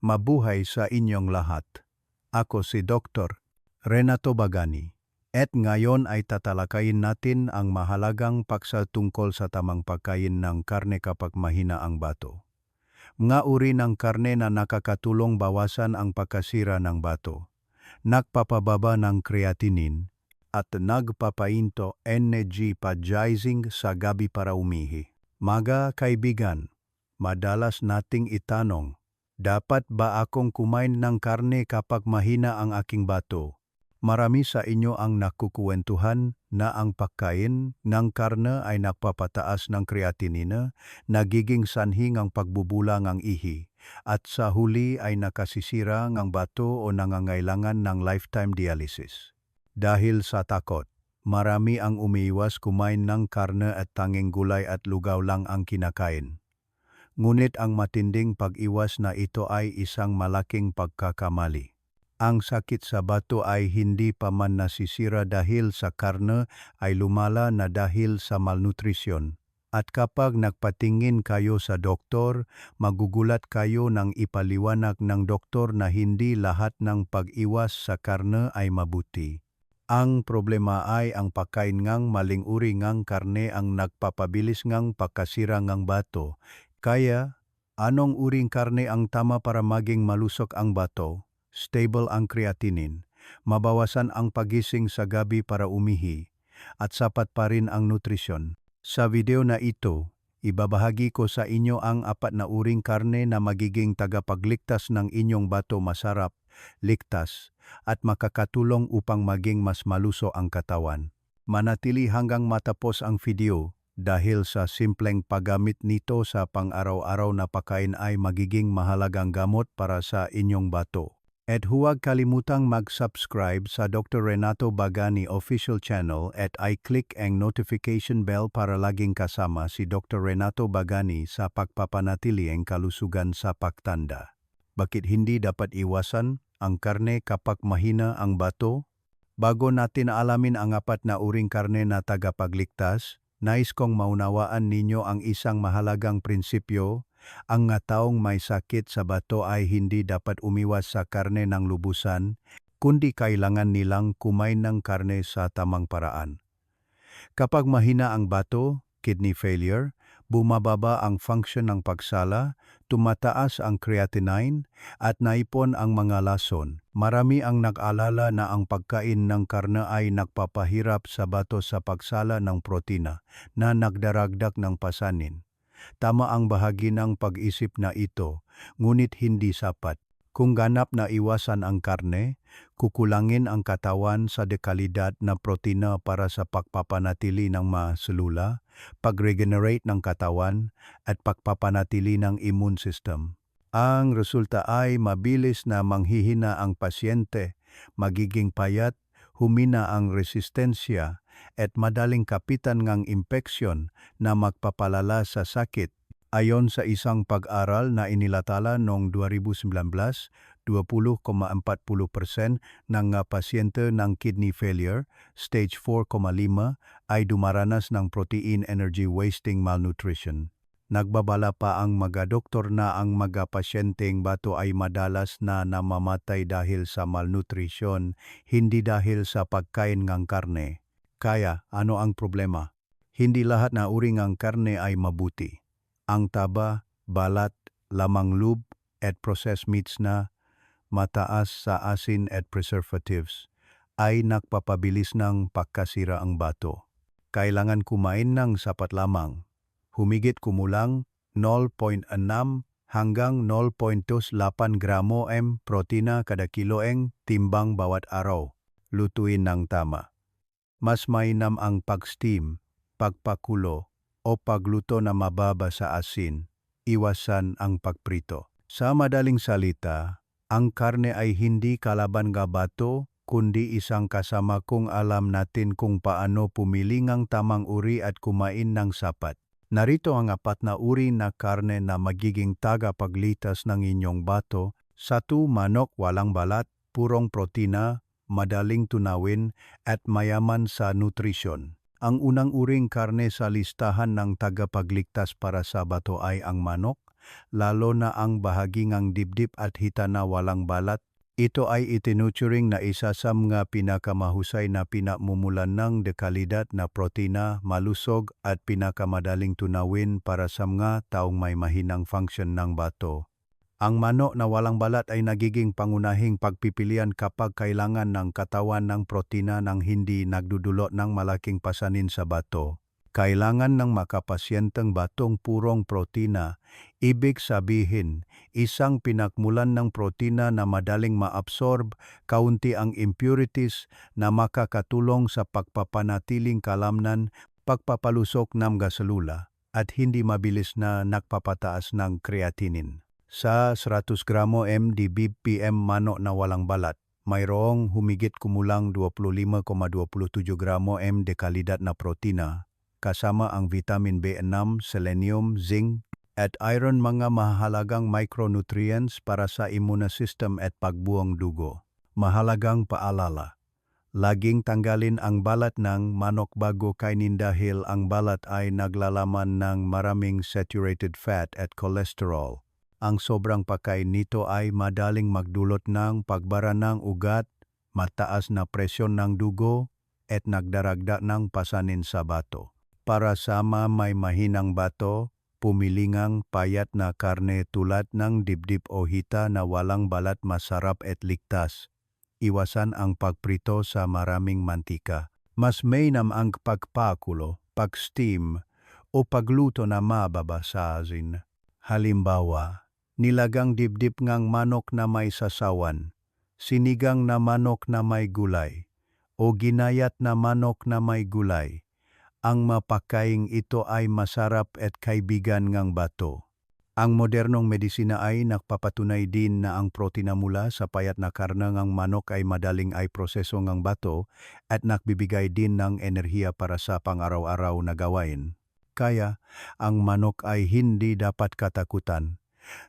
Mabuhay sa inyong lahat. Ako si Dr. Renato Bagani. At ngayon ay tatalakayin natin ang mahalagang paksa tungkol sa tamang pagkain ng karne kapag mahina ang bato. Mga uri ng karne na nakakatulong bawasan ang pagkasira ng bato, nagpapababa ng creatinine, at nagpapainto energy pagizing sa gabi para umihi. Mga kaibigan, madalas nating itanong, dapat ba akong kumain ng karne kapag mahina ang aking bato? Marami sa inyo ang nakukuwentuhan na ang pagkain ng karne ay nagpapataas ng kreatinina, nagiging sanhi ang pagbubulang ang ihi, at sa huli ay nakasisira ang bato o nangangailangan ng lifetime dialysis. Dahil sa takot, marami ang umiiwas kumain ng karne at tanging gulay at lugaw lang ang kinakain. Ngunit ang matinding pag-iwas na ito ay isang malaking pagkakamali. Ang sakit sa bato ay hindi pa man nasisira dahil sa karne ay lumala na dahil sa malnutrisyon. At kapag nagpatingin kayo sa doktor, magugulat kayo ng ipaliwanag ng doktor na hindi lahat ng pag-iwas sa karne ay mabuti. Ang problema ay ang pagkain ngang maling uri ngang karne ang nagpapabilis ngang pagkasira ngang bato, kaya, anong uring karne ang tama para maging malusok ang bato, stable ang creatinine, mabawasan ang pagising sa gabi para umihi, at sapat pa rin ang nutrisyon? Sa video na ito, ibabahagi ko sa inyo ang apat na uring karne na magiging tagapagligtas ng inyong bato masarap, ligtas, at makakatulong upang maging mas maluso ang katawan. Manatili hanggang matapos ang video dahil sa simpleng paggamit nito sa pang-araw-araw na pagkain ay magiging mahalagang gamot para sa inyong bato. At huwag kalimutang mag-subscribe sa Dr. Renato Bagani official channel at i-click ang notification bell para laging kasama si Dr. Renato Bagani sa pagpapanatili ang kalusugan sa pagtanda. Bakit hindi dapat iwasan ang karne kapag mahina ang bato? Bago natin alamin ang apat na uring karne na tagapagligtas, Nais kong maunawaan ninyo ang isang mahalagang prinsipyo, ang nga taong may sakit sa bato ay hindi dapat umiwas sa karne ng lubusan, kundi kailangan nilang kumain ng karne sa tamang paraan. Kapag mahina ang bato, kidney failure, bumababa ang function ng pagsala, tumataas ang creatinine, at naipon ang mga lason. Marami ang nag-alala na ang pagkain ng karne ay nagpapahirap sa bato sa pagsala ng protina na nagdaragdag ng pasanin. Tama ang bahagi ng pag-isip na ito, ngunit hindi sapat. Kung ganap na iwasan ang karne, kukulangin ang katawan sa dekalidad na protina para sa pagpapanatili ng mga selula, pag-regenerate ng katawan, at pagpapanatili ng immune system. Ang resulta ay mabilis na manghihina ang pasyente, magiging payat, humina ang resistensya, at madaling kapitan ng impeksyon na magpapalala sa sakit Ayon sa isang pag-aral na inilatala noong 2019, 20,40% ng nga pasyente ng kidney failure, stage 4,5, ay dumaranas ng protein energy wasting malnutrition. Nagbabala pa ang mga doktor na ang mga pasyenteng bato ay madalas na namamatay dahil sa malnutrition, hindi dahil sa pagkain ng karne. Kaya, ano ang problema? Hindi lahat na uring ang karne ay mabuti ang taba, balat, lamang lube at processed meats na mataas sa asin at preservatives ay nagpapabilis ng pagkasira ang bato. Kailangan kumain ng sapat lamang. Humigit kumulang 0.6 hanggang 0.28 gramo m protina kada kiloeng timbang bawat araw. Lutuin ng tama. Mas mainam ang pag-steam, pagpakulo, o pagluto na mababa sa asin, iwasan ang pagprito. Sa madaling salita, ang karne ay hindi kalaban nga bato, kundi isang kasama kung alam natin kung paano pumili ng tamang uri at kumain ng sapat. Narito ang apat na uri na karne na magiging tagapaglitas ng inyong bato. Satu, manok walang balat, purong protina, madaling tunawin, at mayaman sa nutrisyon. Ang unang uring karne sa listahan ng tagapagligtas para sa bato ay ang manok. lalo na ang bahagingang dibdib at hita na walang balat. Ito ay itinuturing na isa sa mga pinakamahusay na pinamumulan ng dekalidad na protina, malusog at pinakamadaling tunawin para sa mga taong may mahinang function ng bato. Ang manok na walang balat ay nagiging pangunahing pagpipilian kapag kailangan ng katawan ng protina nang hindi nagdudulot ng malaking pasanin sa bato. Kailangan ng makapasyenteng batong purong protina, ibig sabihin, isang pinakmulan ng protina na madaling maabsorb, kaunti ang impurities na makakatulong sa pagpapanatiling kalamnan, pagpapalusok ng gasalula, at hindi mabilis na nagpapataas ng creatinine. Sa 100 gramo MDBPM manok na walang balat, mayroong humigit kumulang 25,27 gramo M de kalidad na protina, kasama ang vitamin B6, selenium, zinc, at iron mga mahalagang micronutrients para sa immune system at pagbuong dugo. Mahalagang paalala. Laging tanggalin ang balat ng manok bago kainin dahil ang balat ay naglalaman ng maraming saturated fat at cholesterol. Ang sobrang pagkain nito ay madaling magdulot ng pagbara ng ugat, mataas na presyon ng dugo, at nagdaragda ng pasanin sa bato. Para sa may mahinang bato, pumilingang payat na karne tulad ng dibdib o hita na walang balat masarap at ligtas. Iwasan ang pagprito sa maraming mantika. Mas mainam ang pagpakulo, pag-steam, o pagluto na mababa sa asin. Halimbawa, nilagang dibdib ngang manok na may sasawan, sinigang na manok na may gulay, o ginayat na manok na may gulay ang mapakaing ito ay masarap at kaibigan ngang bato. Ang modernong medisina ay nagpapatunay din na ang protina mula sa payat na karne ng manok ay madaling ay proseso ng bato at nagbibigay din ng enerhiya para sa pang-araw-araw na gawain. Kaya, ang manok ay hindi dapat katakutan.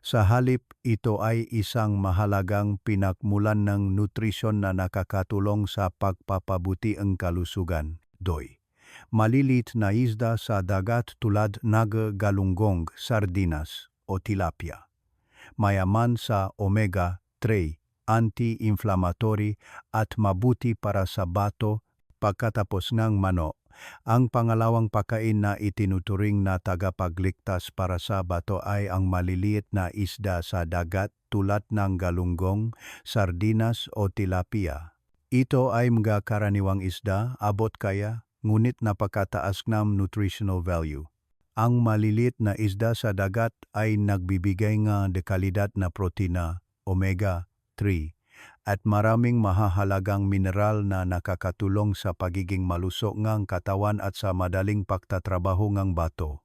Sa halip, ito ay isang mahalagang pinakmulan ng nutrisyon na nakakatulong sa pagpapabuti ang kalusugan. Doy malilit na isda sa dagat tulad ng galunggong, sardinas o tilapia. Mayaman sa omega-3, anti-inflammatory at mabuti para sa bato pagkatapos ng manok. Ang pangalawang pagkain na itinuturing na tagapagligtas para sa bato ay ang maliliit na isda sa dagat tulad ng galunggong, sardinas o tilapia. Ito ay mga karaniwang isda, abot kaya, ngunit napakataas ng nutritional value. Ang malilit na isda sa dagat ay nagbibigay nga dekalidad na protina, omega-3, at maraming mahahalagang mineral na nakakatulong sa pagiging malusok ngang katawan at sa madaling pagtatrabaho ngang bato.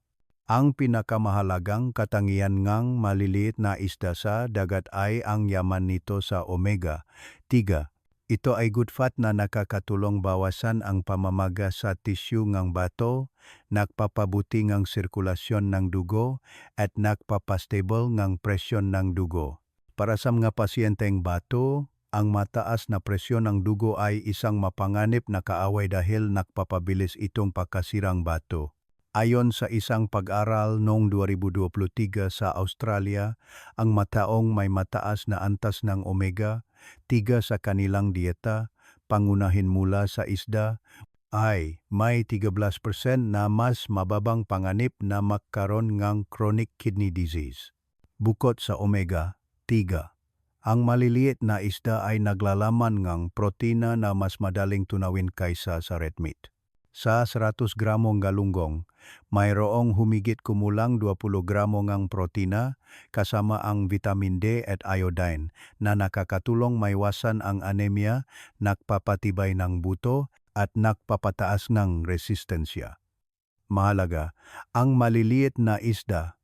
Ang pinakamahalagang katangian ngang maliliit na isda sa dagat ay ang yaman nito sa omega-3 ito ay good fat na nakakatulong bawasan ang pamamaga sa tissue ng bato, nagpapabuti ng sirkulasyon ng dugo, at nagpapastable ng presyon ng dugo. Para sa mga pasyenteng bato, ang mataas na presyon ng dugo ay isang mapanganib na kaaway dahil nagpapabilis itong pagkasirang bato. Ayon sa isang pag-aral noong 2023 sa Australia, ang mataong may mataas na antas ng omega tiga sa kanilang dieta, pangunahin mula sa isda, ay may 13% na mas mababang panganib na magkaroon ng chronic kidney disease. Bukod sa omega, 3, ang maliliit na isda ay naglalaman ng protina na mas madaling tunawin kaysa sa red meat. Sa 100 gramong galunggong, mayroong humigit kumulang 20 gramo ng protina kasama ang vitamin D at iodine na nakakatulong maiwasan ang anemia, nagpapatibay ng buto at nagpapataas ng resistensya. Mahalaga, ang maliliit na isda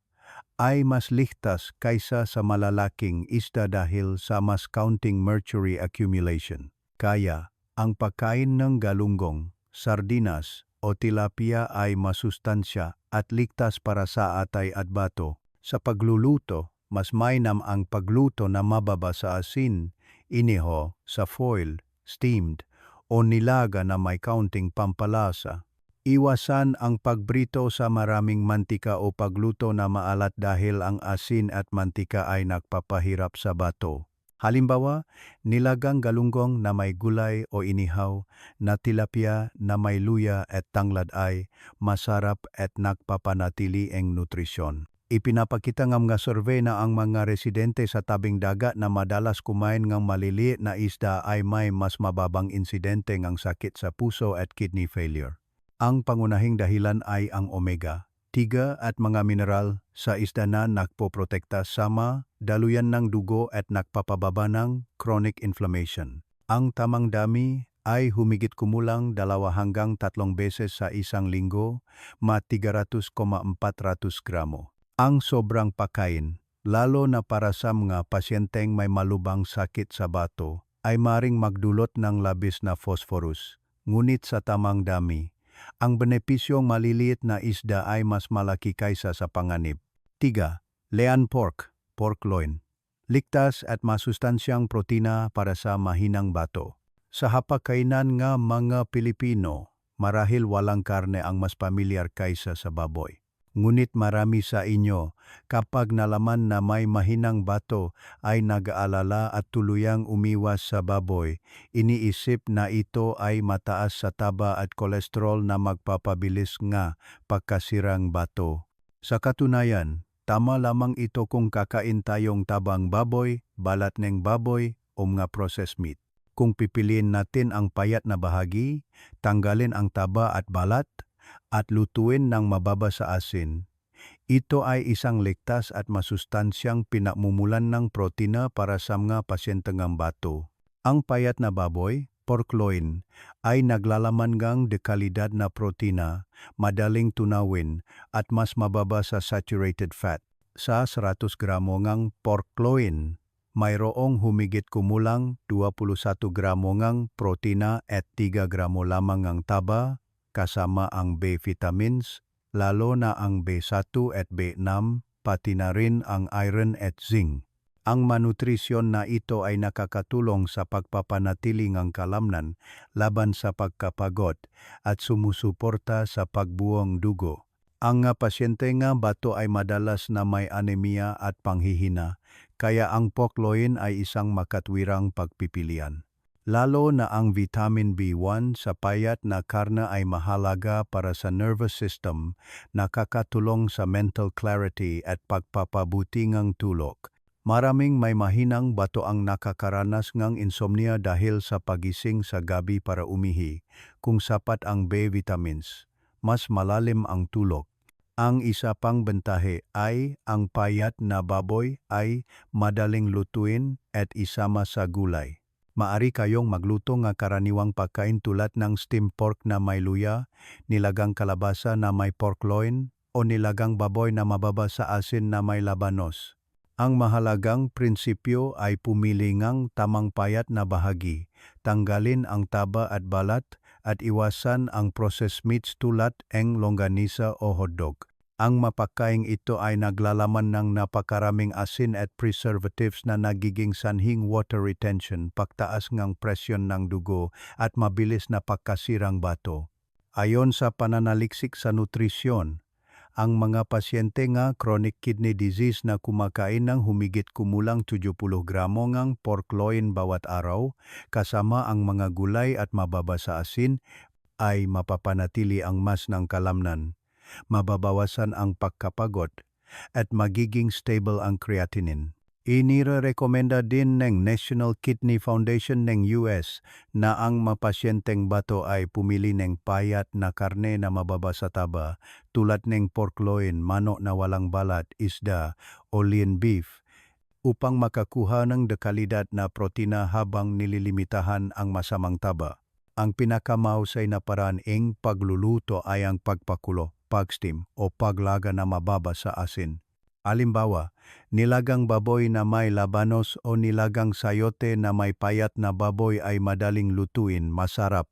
ay mas ligtas kaysa sa malalaking isda dahil sa mas counting mercury accumulation. Kaya, ang pagkain ng galunggong sardinas o tilapia ay masustansya at ligtas para sa atay at bato. Sa pagluluto, mas mainam ang pagluto na mababa sa asin, iniho, sa foil, steamed, o nilaga na may kaunting pampalasa. Iwasan ang pagbrito sa maraming mantika o pagluto na maalat dahil ang asin at mantika ay nagpapahirap sa bato. Halimbawa, nilagang galunggong na may gulay o inihaw na tilapia na may luya at tanglad ay masarap at nagpapanatili ang nutrisyon. Ipinapakita ng mga survey na ang mga residente sa tabing dagat na madalas kumain ng maliliit na isda ay may mas mababang insidente ng sakit sa puso at kidney failure. Ang pangunahing dahilan ay ang omega, tiga at mga mineral sa isda na nagpoprotekta sama, daluyan ng dugo at nagpapababa ng chronic inflammation. Ang tamang dami ay humigit kumulang dalawa hanggang tatlong beses sa isang linggo, ma 300,400 gramo. Ang sobrang pakain, lalo na para sa mga pasyenteng may malubang sakit sa bato, ay maring magdulot ng labis na phosphorus. Ngunit sa tamang dami, ang benepisyong maliliit na isda ay mas malaki kaysa sa panganib. 3. Lean pork, pork loin. Ligtas at masustansyang protina para sa mahinang bato. Sa hapakainan nga mga Pilipino, marahil walang karne ang mas pamilyar kaysa sa baboy. Ngunit marami sa inyo, kapag nalaman na may mahinang bato ay nag-aalala at tuluyang umiwas sa baboy, iniisip na ito ay mataas sa taba at kolesterol na magpapabilis nga pagkasirang bato. Sa katunayan, tama lamang ito kung kakain tayong tabang baboy, balat ng baboy o mga processed meat. Kung pipiliin natin ang payat na bahagi, tanggalin ang taba at balat, at lutuin ng mababa sa asin, ito ay isang ligtas at masustansyang pinamumulan ng protina para sa mga pasyenteng bato. Ang payat na baboy, pork loin, ay naglalaman ng dekalidad na protina, madaling tunawin at mas mababa sa saturated fat. Sa 100 gramo ng pork loin, mayroong humigit kumulang 21 gramo ng protina at 3 gramo lamang ng taba, kasama ang B vitamins, lalo na ang B1 at B6, pati na rin ang iron at zinc. Ang manutrisyon na ito ay nakakatulong sa pagpapanatili ng kalamnan laban sa pagkapagod at sumusuporta sa pagbuong dugo. Ang nga pasyente nga bato ay madalas na may anemia at panghihina, kaya ang pokloin ay isang makatwirang pagpipilian lalo na ang vitamin B1 sa payat na karna ay mahalaga para sa nervous system, nakakatulong sa mental clarity at pagpapabuti ng tulog. Maraming may mahinang bato ang nakakaranas ng insomnia dahil sa pagising sa gabi para umihi, kung sapat ang B vitamins. Mas malalim ang tulog. Ang isa pang bentahe ay ang payat na baboy ay madaling lutuin at isama sa gulay maari kayong magluto nga karaniwang pagkain tulad ng steamed pork na may luya, nilagang kalabasa na may pork loin, o nilagang baboy na mababa sa asin na may labanos. Ang mahalagang prinsipyo ay pumili tamang payat na bahagi, tanggalin ang taba at balat, at iwasan ang processed meats tulad ng longganisa o hotdog. Ang mapakaing ito ay naglalaman ng napakaraming asin at preservatives na nagiging sanhing water retention, pagtaas ng presyon ng dugo at mabilis na pagkasirang bato. Ayon sa pananaliksik sa nutrisyon, ang mga pasyente nga chronic kidney disease na kumakain ng humigit kumulang 70 gramo ng pork loin bawat araw, kasama ang mga gulay at mababa sa asin, ay mapapanatili ang mas ng kalamnan mababawasan ang pagkapagod at magiging stable ang creatinine. Inire-rekomenda din ng National Kidney Foundation ng US na ang mapasyenteng bato ay pumili ng payat na karne na mababa sa taba tulad ng pork loin, manok na walang balat, isda o lean beef upang makakuha ng dekalidad na protina habang nililimitahan ang masamang taba. Ang pinakamausay na paraan ng pagluluto ay ang pagpakulo pag-steam o paglaga na mababa sa asin. Alimbawa, nilagang baboy na may labanos o nilagang sayote na may payat na baboy ay madaling lutuin, masarap,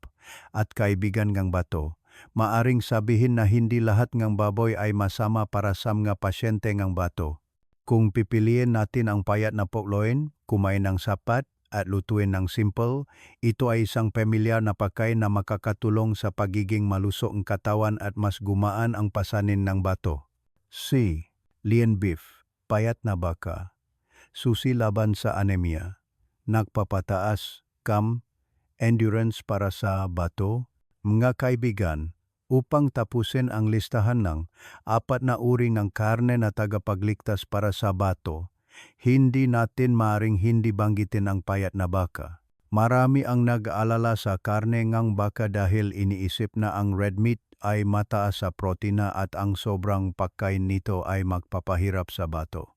at kaibigan ng bato. Maaring sabihin na hindi lahat ng baboy ay masama para sa mga pasyente ng bato. Kung pipiliin natin ang payat na pokloin, kumain ng sapat, at lutuin ng simple, ito ay isang pamilyar na pagkain na makakatulong sa pagiging malusog ang katawan at mas gumaan ang pasanin ng bato. C. Lean beef, payat na baka. Susi laban sa anemia. Nagpapataas, kam, endurance para sa bato. Mga kaibigan, upang tapusin ang listahan ng apat na uri ng karne na tagapagligtas para sa bato, hindi natin maring hindi banggitin ang payat na baka. Marami ang nag-aalala sa karne ngang baka dahil iniisip na ang red meat ay mataas sa protina at ang sobrang pagkain nito ay magpapahirap sa bato.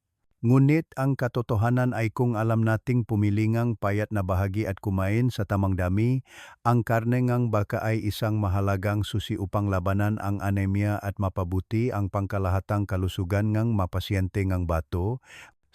Ngunit ang katotohanan ay kung alam nating pumilingang payat na bahagi at kumain sa tamang dami, ang karne ngang baka ay isang mahalagang susi upang labanan ang anemia at mapabuti ang pangkalahatang kalusugan ngang mapasyente ngang bato,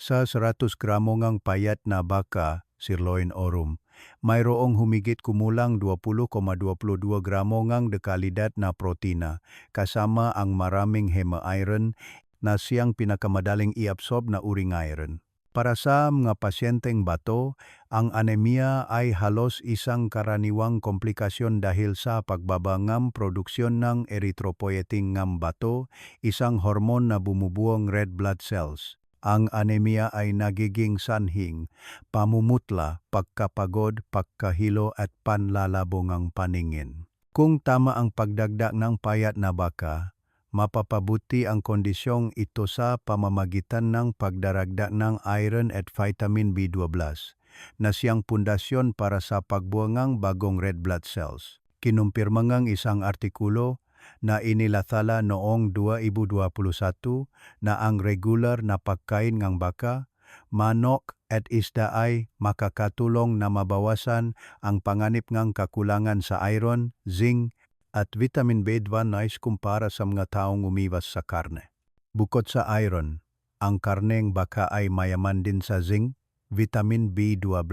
sa 100 gramo ngang payat na baka, sirloin orum, mayroong humigit kumulang 20,22 gramo ngang dekalidad na protina, kasama ang maraming hema-iron na siyang pinakamadaling iabsorb na uring iron. Para sa mga pasyenteng bato, ang anemia ay halos isang karaniwang komplikasyon dahil sa pagbabangam produksyon ng erythropoietin ngam bato, isang hormon na bumubuong red blood cells. Ang anemia ay nagiging sanhing, pamumutla, pagkapagod, pagkahilo at panlalabong ang paningin. Kung tama ang pagdagdag ng payat na baka, mapapabuti ang kondisyong ito sa pamamagitan ng pagdaragdag ng iron at vitamin B12 na siyang pundasyon para sa pagbuangang bagong red blood cells. Kinumpirma ngang isang artikulo na inilathala noong 2021 na ang regular na pagkain ng baka, manok at isda ay makakatulong na mabawasan ang panganib ng kakulangan sa iron, zinc, at vitamin B12 na kumpara sa mga taong umiwas sa karne. Bukod sa iron, ang karneng baka ay mayaman din sa zinc, vitamin B12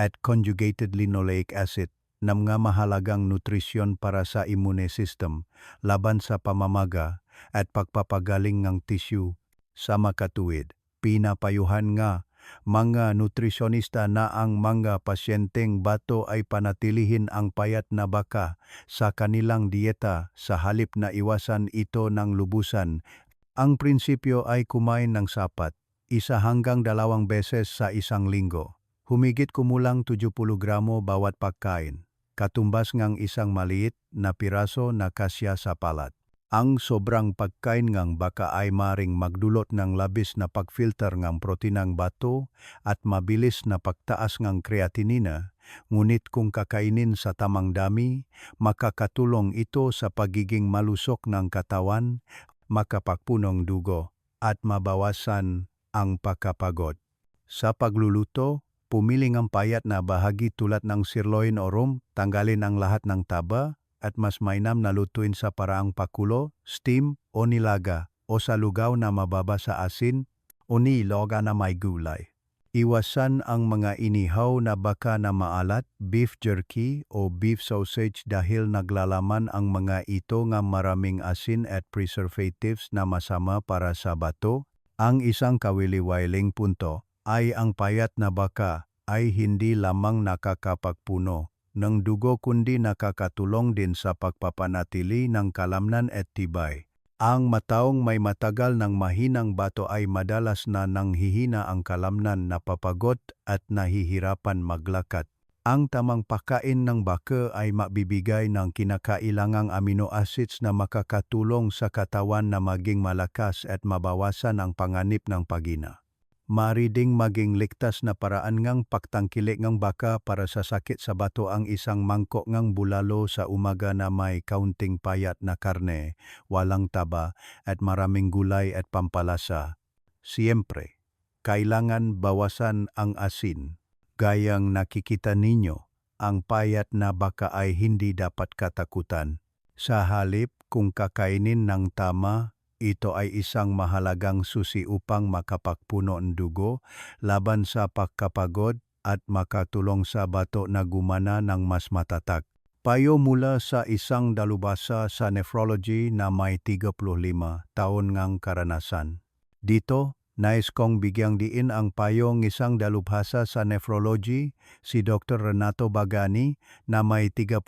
at conjugated linoleic acid na mga mahalagang nutrisyon para sa immune system laban sa pamamaga at pagpapagaling ng tissue. Sa makatuwid, pinapayuhan nga mga nutrisyonista na ang mga pasyenteng bato ay panatilihin ang payat na baka sa kanilang dieta sa halip na iwasan ito ng lubusan. Ang prinsipyo ay kumain ng sapat, isa hanggang dalawang beses sa isang linggo. Humigit kumulang 70 gramo bawat pagkain, katumbas ngang isang maliit na piraso na kasya sa palat. Ang sobrang pagkain ngang baka ay maring magdulot ng labis na pagfilter ngang proteinang bato at mabilis na pagtaas ngang kreatinina, ngunit kung kakainin sa tamang dami, makakatulong ito sa pagiging malusok ng katawan, makapagpunong dugo, at mabawasan ang pagkapagod. Sa pagluluto, pumiling ang payat na bahagi tulad ng sirloin o rum, tanggalin ang lahat ng taba, at mas mainam na lutuin sa paraang pakulo, steam o nilaga o sa lugaw na mababa sa asin o niloga na may gulay. Iwasan ang mga inihaw na baka na maalat, beef jerky o beef sausage dahil naglalaman ang mga ito nga maraming asin at preservatives na masama para sa bato. Ang isang kawili-wiling punto ay ang payat na baka ay hindi lamang nakakapagpuno ng dugo kundi nakakatulong din sa pagpapanatili ng kalamnan at tibay. Ang mataong may matagal ng mahinang bato ay madalas na nanghihina ang kalamnan napapagot at nahihirapan maglakad. Ang tamang pagkain ng baka ay mabibigay ng kinakailangang amino acids na makakatulong sa katawan na maging malakas at mabawasan ang panganib ng pagina mariding maging ligtas na paraan ngang pagtangkili ngang baka para sa sakit sa bato ang isang mangkok ngang bulalo sa umaga na may kaunting payat na karne, walang taba at maraming gulay at pampalasa. Siyempre, kailangan bawasan ang asin. Gayang nakikita ninyo, ang payat na baka ay hindi dapat katakutan. Sa halip, kung kakainin ng tama, ito ay isang mahalagang susi upang makapagpuno ng dugo laban sa pagkapagod at makatulong sa bato na gumana ng mas matatag. Payo mula sa isang dalubasa sa nephrology na may 35 taon ngang karanasan. Dito, Nais kong bigyang diin ang payong isang dalubhasa sa nephrology, si Dr. Renato Bagani, na may 35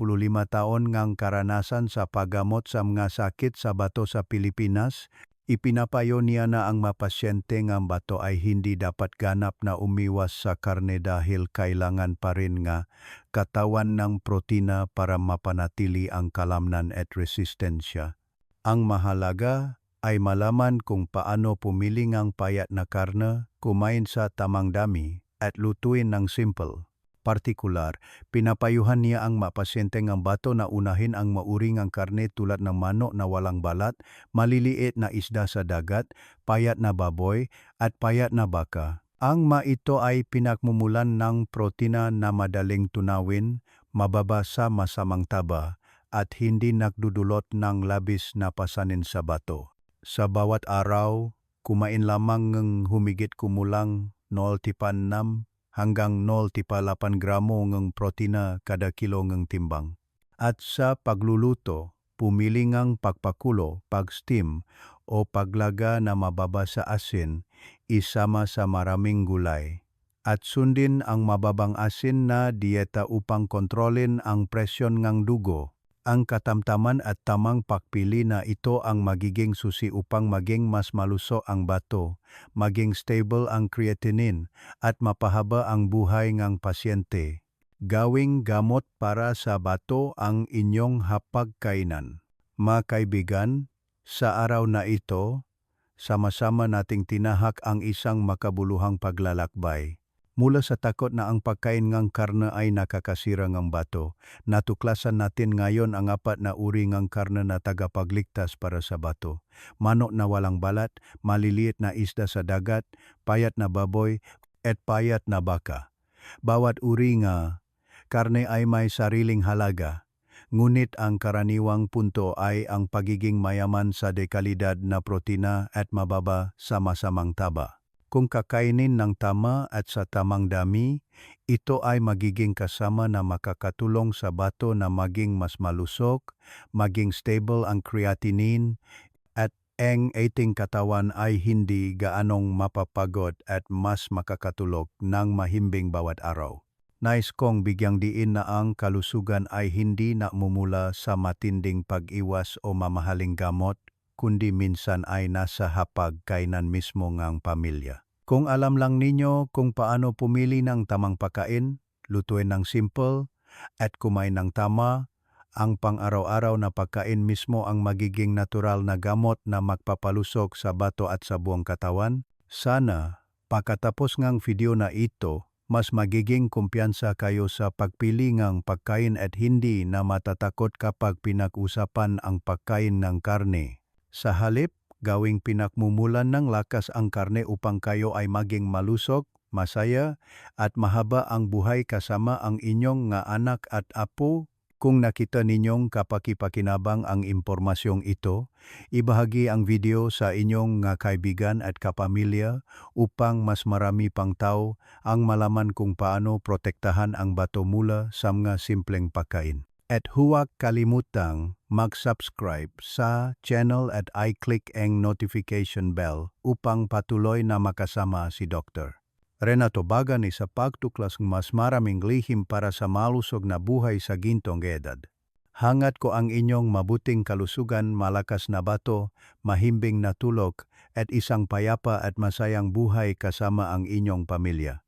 taon ngang karanasan sa paggamot sa mga sakit sa bato sa Pilipinas. Ipinapayo niya na ang mapasyente ng bato ay hindi dapat ganap na umiwas sa karne dahil kailangan pa rin nga katawan ng protina para mapanatili ang kalamnan at resistensya. Ang mahalaga ay malaman kung paano pumili ng payat na karne, kumain sa tamang dami, at lutuin ng simple. Partikular, pinapayuhan niya ang mapasyente ng bato na unahin ang mauring ang karne tulad ng manok na walang balat, maliliit na isda sa dagat, payat na baboy, at payat na baka. Ang ma ito ay pinakmumulan ng protina na madaling tunawin, mababa sa masamang taba, at hindi nakdudulot ng labis na pasanin sa bato. Sa bawat araw, kumain lamang ng humigit kumulang 0.6 hanggang 0.8 gramo ng protina kada kilo ng timbang. At sa pagluluto, pumili ng pagpakulo, pag-steam o paglaga na mababa sa asin, isama sa maraming gulay. At sundin ang mababang asin na dieta upang kontrolin ang presyon ng dugo. Ang katamtaman at tamang pagpili na ito ang magiging susi upang maging mas maluso ang bato, maging stable ang creatinine, at mapahaba ang buhay ng pasyente. Gawing gamot para sa bato ang inyong hapagkainan. Mga kaibigan, sa araw na ito, sama-sama nating tinahak ang isang makabuluhang paglalakbay. Mula sa takot na ang pagkain ng karne ay nakakasira ng bato, natuklasan natin ngayon ang apat na uri ng karne na tagapagligtas para sa bato. Manok na walang balat, maliliit na isda sa dagat, payat na baboy, at payat na baka. Bawat uri nga, karne ay may sariling halaga. Ngunit ang karaniwang punto ay ang pagiging mayaman sa dekalidad na protina at mababa sa masamang taba. Kung kakainin ng tama at sa tamang dami, ito ay magiging kasama na makakatulong sa bato na maging mas malusog, maging stable ang creatinine, at ang ating katawan ay hindi gaanong mapapagod at mas makakatulog ng mahimbing bawat araw. Nais kong bigyang diin na ang kalusugan ay hindi namumula sa matinding pag-iwas o mamahaling gamot, kundi minsan ay nasa hapag kainan mismo ng pamilya. Kung alam lang ninyo kung paano pumili ng tamang pagkain, lutuin ng simple, at kumain ng tama, ang pang-araw-araw na pagkain mismo ang magiging natural na gamot na magpapalusok sa bato at sa buong katawan. Sana, pagkatapos ng video na ito, mas magiging kumpiyansa kayo sa pagpili ng pagkain at hindi na matatakot kapag pinag-usapan ang pagkain ng karne. Sa halip, gawing pinakmumulan ng lakas ang karne upang kayo ay maging malusog, masaya, at mahaba ang buhay kasama ang inyong nga anak at apo. Kung nakita ninyong kapakipakinabang ang impormasyong ito, ibahagi ang video sa inyong nga kaibigan at kapamilya upang mas marami pang tao ang malaman kung paano protektahan ang bato mula sa mga simpleng pagkain. At huwag kalimutang mag-subscribe sa channel at i-click ang notification bell upang patuloy na makasama si Dr. Renato Bagani sa pagtuklas ng mas maraming lihim para sa malusog na buhay sa gintong edad. Hangat ko ang inyong mabuting kalusugan, malakas na bato, mahimbing na tulog, at isang payapa at masayang buhay kasama ang inyong pamilya.